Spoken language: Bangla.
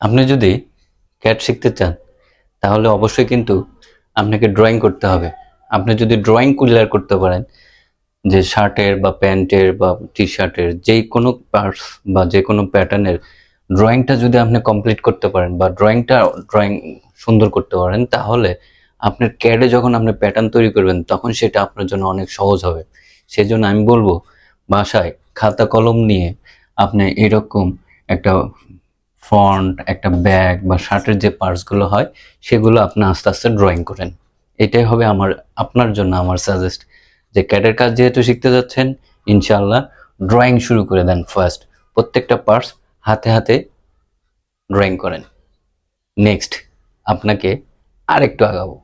আপনি যদি ক্যাট শিখতে চান, তাহলে অবশ্যই কিন্তু আপনাকে ড্রয়িং করতে হবে। আপনি যদি ড্রয়িং ক্লিয়ার করতে পারেন, যে শার্টের বা প্যান্টের বা টি শার্টের যেই কোনো পার্টস বা যে কোনো প্যাটার্নের ড্রয়িংটা যদি আপনি কমপ্লিট করতে পারেন বা ড্রয়িংটা ড্রয়িং সুন্দর করতে পারেন, তাহলে আপনার ক্যাডে যখন আপনি প্যাটার্ন তৈরি করবেন, তখন সেটা আপনার জন্য অনেক সহজ হবে। সেই জন্য আমি বলব, বাসায় খাতা কলম নিয়ে আপনি এরকম একটা ফন্ট, একটা ব্যাগ বা শার্টের যে পার্টসগুলো হয়, সেগুলো আপনি আস্তে আস্তে ড্রয়িং করেন। এটাই হবে আমার, আপনার জন্য আমার সাজেস্ট যে ক্যাডের কাজ যেহেতু শিখতে যাচ্ছেন ইনশাল্লাহ ড্রয়িং শুরু করে দেন ফার্স্ট প্রত্যেকটা পার্টস হাতে হাতে ড্রয়িং করেন। নেক্সট আপনাকে আরেকটু আগাবো।